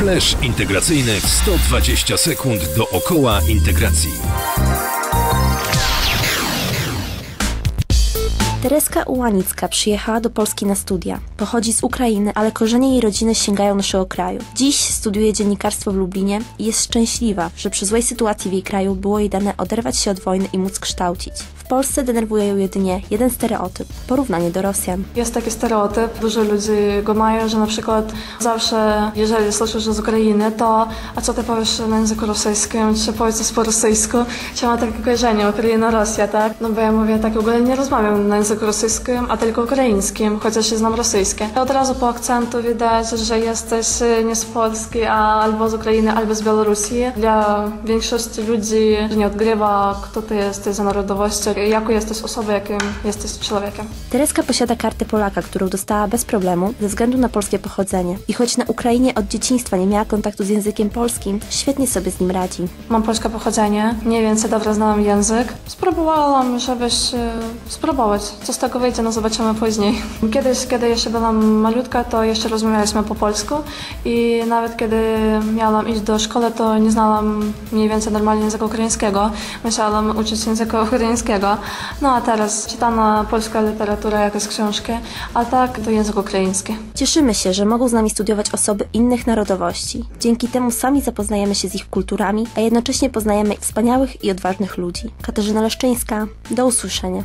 Flash integracyjny w 120 sekund dookoła integracji. Tereska Ułanicka przyjechała do Polski na studia. Pochodzi z Ukrainy, ale korzenie jej rodziny sięgają naszego kraju. Dziś studiuje dziennikarstwo w Lublinie i jest szczęśliwa, że przy złej sytuacji w jej kraju było jej dane oderwać się od wojny i móc kształcić. W Polsce denerwuje ją jedynie jeden stereotyp porównanie do Rosjan. Jest taki stereotyp, dużo ludzi go mają, że na przykład zawsze, jeżeli słyszysz z Ukrainy, to a co ty powiesz na języku rosyjskim, czy powiedz po rosyjsku, czy ma takie kojarzenie Ukraina-Rosja, tak? No bo ja mówię tak, w ogóle nie rozmawiam na języku rosyjskim, a tylko ukraińskim, chociaż znam rosyjskie. Od razu po akcentu widać, że jesteś nie z Polski, a albo z Ukrainy, albo z Białorusi. Dla większości ludzi nie odgrywa, kto ty jesteś za narodowością, jaką jesteś osobą, jakim jesteś człowiekiem. Tereska posiada kartę Polaka, którą dostała bez problemu ze względu na polskie pochodzenie. I choć na Ukrainie od dzieciństwa nie miała kontaktu z językiem polskim, świetnie sobie z nim radzi. Mam polskie pochodzenie, mniej więcej dobrze znam język. Spróbowałam, żebyś e, spróbować. Co z tego wyjdzie, no zobaczymy później. Kiedyś, kiedy jeszcze byłam malutka, to jeszcze rozmawialiśmy po polsku i nawet kiedy miałam iść do szkoły, to nie znałam mniej więcej normalnie języka ukraińskiego. Musiałam uczyć języka ukraińskiego. No a teraz czytana polska literatura, jakieś książki, a tak to język ukraiński. Cieszymy się, że mogą z nami studiować osoby innych narodowości. Dzięki temu sami zapoznajemy się z ich kulturami, a jednocześnie poznajemy wspaniałych i odważnych ludzi. Katarzyna Leszczyńska, do usłyszenia.